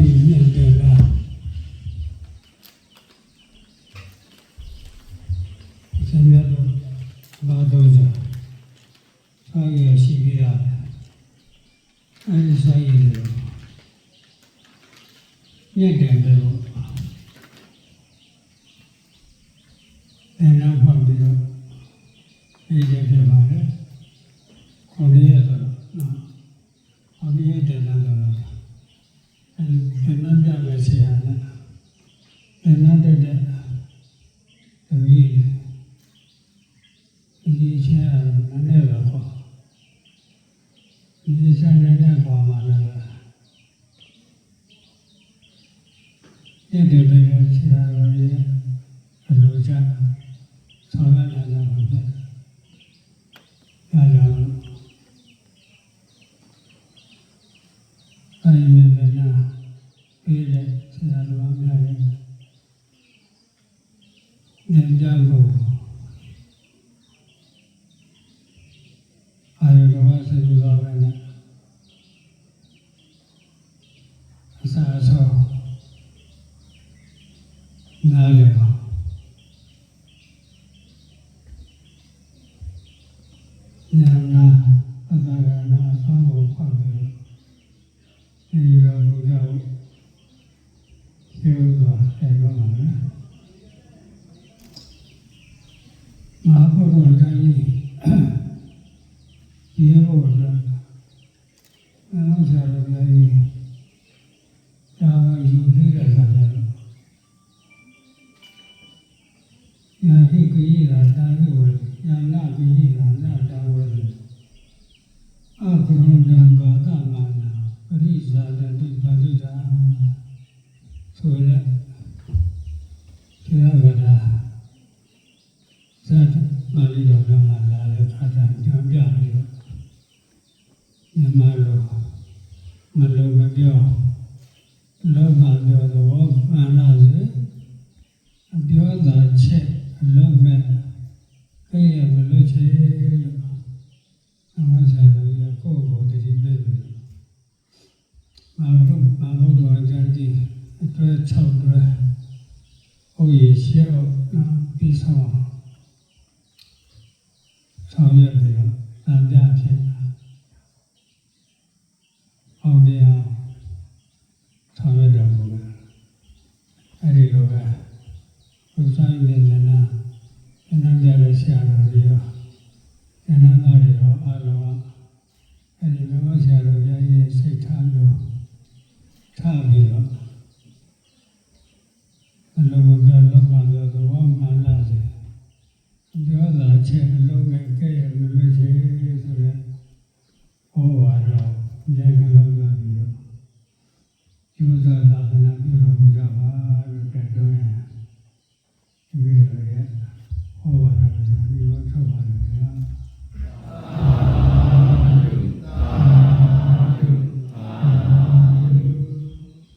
ရည်မြင့်တယ်လားဆင်းရဲတော့ဘာတော့ကြစာရည်ရှိပြီးတာအဲဒီစာရည်တွေမြင့်တယ်လို့အဲနောက်မှပြီးတော့ဒီကျဖြစ်ပါလေခေါင်းရည်ဆိုတော့နော်ခေါင်းရည်တယ်လားတော့ အဲဒီနန်းပြမယ်ဆရာနဲ့ဒီနန်းတဲ့တဲ့တပည့်ဒီချာနည်းနည်းတော့ဟောဒီချာနည်းနည်းဟောမှာလည်းဒီဒီပဲဆရာတော်ရဲ့အလိုချဆောင်းရလာတာပါပဲအဲဒါအဲဒီလည်းနာပြီးတဲ့ဆရာတော်များရဲ့ဉာ ဏ်ကြဖို့အာယုတော်စေလူတော်ပဲနဲ့အစာအသောနားလည်ပါဉာဏ်နာအသာရဏအသောကိုဖွင့်ပြီးဒီရောဘုရားကိုရှင်းသွားတယ်တော့မှာနော် မဟာဘုရားတိုင်းကြီးဒီဘောအတွက်အနုဆရာတော်များကြီးတာဝန်ယူသေးတဲ့အခါကျတော့ညာဟိကိရာတာဟိဝေညာနာကိရာနာတာဝေအပရဒံဘာတမနာပရိဇာတတိပါဠိတာဆိုရတရားကတာဇတ်ပါဠိတော်ကမှလာတဲ့အခါကျကြောင်းပြပြီးတော့ မြန်မာလိုမလိုမပြောလောကပြောသဘောမှန်လားစေအပြောသာချက်အလုံးမဲ့ခေရမလို့ချေလို့အမှန်ဆိုင်လို့ရကိုယ့်ကိုယ်တတိပေးပြီးတော့မာရုမာဘုဒ္ဓအကျဉ်းကြီးအတွဲ6တွဲဟုတ်ရရှေ့အောင်နော်ပြီးဆောင်ဆောင်ရွက်ပြီးတော့တန်ပြဖြစ်တာအောင်တရားဆောင်ရွက်တော်မူတယ်အဲ့ဒီလိုပဲ ဘုရားရဲ့ဉာဏ်နာဉာဏ်ပြတဲ့ဆရာတော်တွေရောဉာဏ်သားတွေရောအားလုံးအဲ့ဒီမြတ်ဆရာတော်ရဲ့စိတ်ထားမျိုးထားပြီးတော့အလုံးစုံလောကလောသဘောမှန်လားစေပြောတာချက်အလုံးငယ်ကဲ့ရမလို့ရှိဆိုတဲ့ဟောပါတော့ဉာဏ်ကလုံးကပြီးတော့ယူဇာလာ